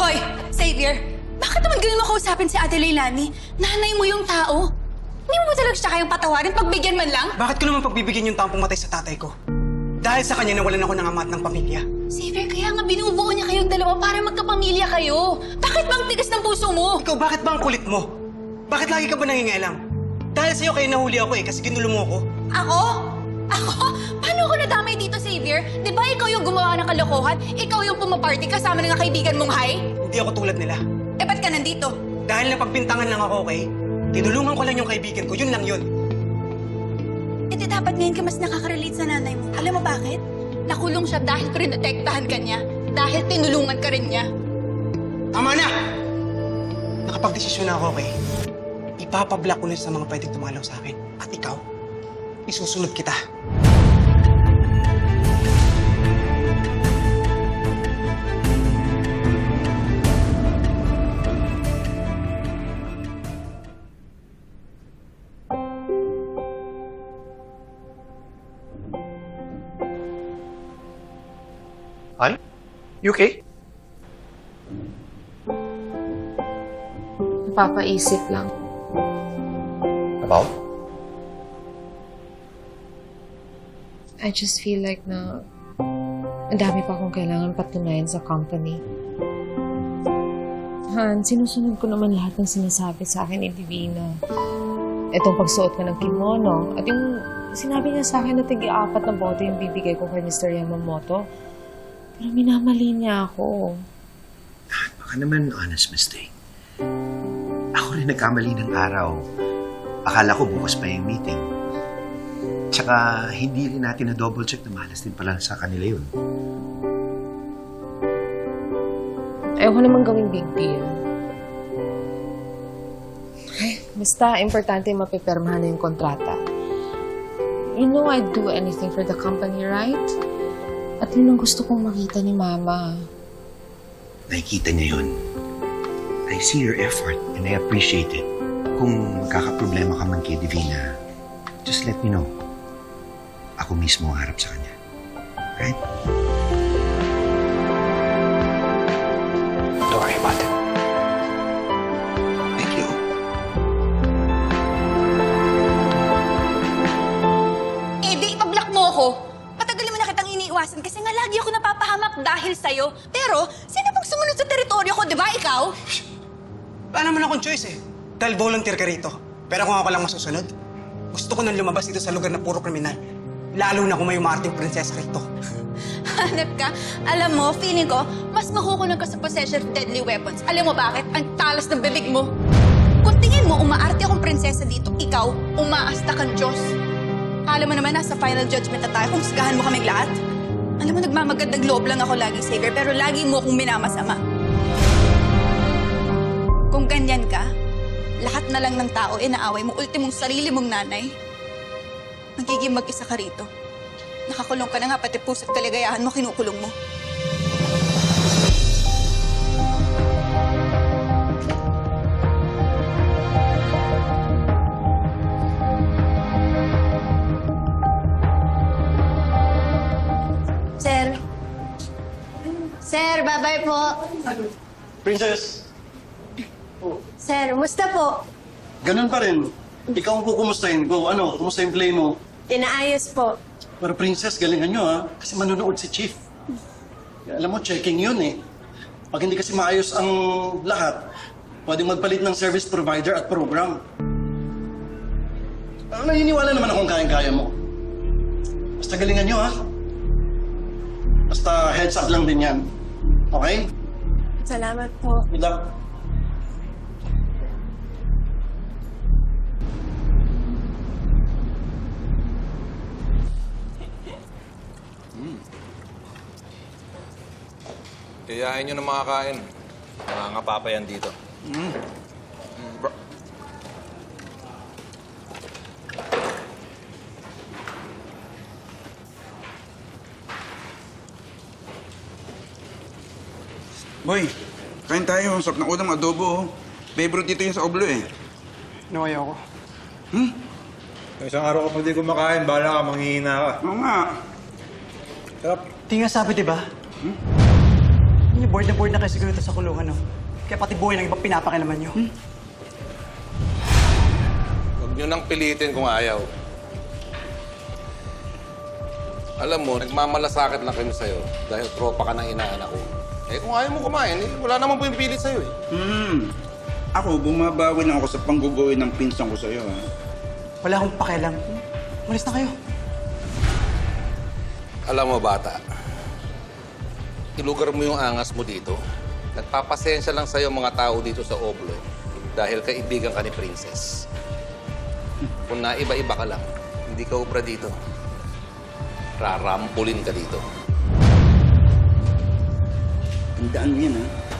Hoy, Xavier! Bakit naman ganun mo kausapin si Ate Leilani? Nanay mo yung tao. Hindi mo ba talaga siya kayang patawarin? Pagbigyan man lang? Bakit ko naman pagbibigyan yung taong pumatay sa tatay ko? Dahil sa kanya nawalan ako ng ama at ng pamilya. Xavier, kaya nga binubuo niya kayong dalawa para magkapamilya kayo. Bakit bang tigas ng puso mo? Ikaw, bakit ba ang kulit mo? Bakit lagi ka ba nangingialam? Dahil sa'yo kayo nahuli ako eh, kasi ginulo mo ako. Ako? Ako? Paano ako nadamay dito, Xavier? Di ba ikaw yung gumawa ng kalokohan? Ikaw yung pumaparty kasama ng kaibigan mong high? Hindi ako tulad nila. Eh, ba't ka nandito? Dahil napagbintangan lang ako, okay? Tinulungan ko lang yung kaibigan ko, yun lang yun. Eh, di dapat ngayon ka mas nakaka-relate sa nanay mo. Alam mo bakit? Nakulong siya dahil prinotektahan ka niya. Dahil tinulungan ka rin niya. Tama na! Nakapag-desisyon na ako, okay? Ipapablock ko na sa mga pwedeng tumalaw sa akin. At ikaw, isusunod kita. Ay? You okay? Napapaisip lang. About? I just feel like na ang dami pa akong kailangan patunayan sa company. Han, sinusunod ko naman lahat ng sinasabi sa akin ni Divina. Itong pagsuot ko ng kimono at yung sinabi niya sa akin na tigi-apat na bote yung bibigay ko kay Mr. Yamamoto. Pero minamali niya ako. Baka naman honest mistake. Ako rin nagkamali ng araw. Akala ko bukas pa yung meeting. Tsaka hindi rin natin na double check na malas din pala sa kanila yun. Ayoko naman gawing big deal. Ay, basta importante mapipirmahan na yung kontrata. You know I'd do anything for the company, right? At yun ang gusto kong makita ni Mama. Nakikita niya yun. I see your effort and I appreciate it. Kung magkakaproblema ka man kay Divina, just let me know. Ako mismo ang harap sa kanya. Right? Don't worry about it. Thank you. Eh, di ipablock mo ako. Matagal mo na kitang iniiwasan kasi nga lagi ako napapahamak dahil sa'yo. Pero, sino pang sumunod sa teritoryo ko, di ba ikaw? Wala naman akong choice eh. Dahil volunteer ka rito. Pero kung ako lang masusunod, gusto ko nang lumabas dito sa lugar na puro kriminal. Lalo na kung may umarting prinsesa rito. Hanap ka. Alam mo, feeling ko, mas makukulong ka sa possession of deadly weapons. Alam mo bakit? Ang talas ng bibig mo. Kung tingin mo, umaarte akong prinsesa dito, ikaw, umaasta kang Diyos. Kala mo naman, nasa final judgment na tayo kung husgahan mo kaming lahat. Alam mo, nagmamagandang loob lang ako lagi, Savior, pero lagi mo akong minamasama. Kung ganyan ka, lahat na lang ng tao inaaway mo, ultimong sarili mong nanay. Magiging mag-isa ka rito. Nakakulong ka na nga, pati puso't kaligayahan mo, kinukulong mo. Sir. Sir, bye-bye po. Princess, Sir, musta po? ganun pa rin. Ikaw ang kukumustahin ko. Ano, kumusta yung play mo? Inaayos po. Pero princess, galingan nyo ha. Kasi manunood si Chief. Alam mo, checking yun eh. Pag hindi kasi maayos ang lahat, pwedeng magpalit ng service provider at program. Pero naniniwala naman akong kayang-kaya mo. Basta galingan nyo ha. Basta heads up lang din yan. Okay? Salamat po. Good luck. Kayahin nyo ng mga kain. Nangangapapa yan dito. Mm. Bro. Boy, kain tayo. Sarap ng ulam, adobo. oh. Favorite dito yung sa oblo eh. No, ayoko. Isang araw ka pa di kumakain, bahala ka, manghihina ka. Oo nga. Sarap. Di nga sabi, di ba? Niyo, board na board na kayo siguro ito sa kulungan, no? Kaya pati buhay ng iba pinapakilaman niyo. Huwag nyo nang pilitin kung ayaw. Alam mo, nagmamalasakit lang kami sa'yo dahil tropa ka ng inaanak ko. Eh kung ayaw mo kumain, eh, wala namang pumipilit sa'yo eh. Hmm. Ako, bumabawi lang ako sa pangguguwi ng pinsan ko sa'yo, ha? Wala akong pakialam. Malis na kayo. Alam mo, bata, ilugar mo yung angas mo dito. Nagpapasensya lang sa'yo mga tao dito sa Oblo dahil kaibigan ka ni Princess. Kung naiba-iba ka lang, hindi ka ubra dito. Rarampulin ka dito. Tandaan mo yan, ha?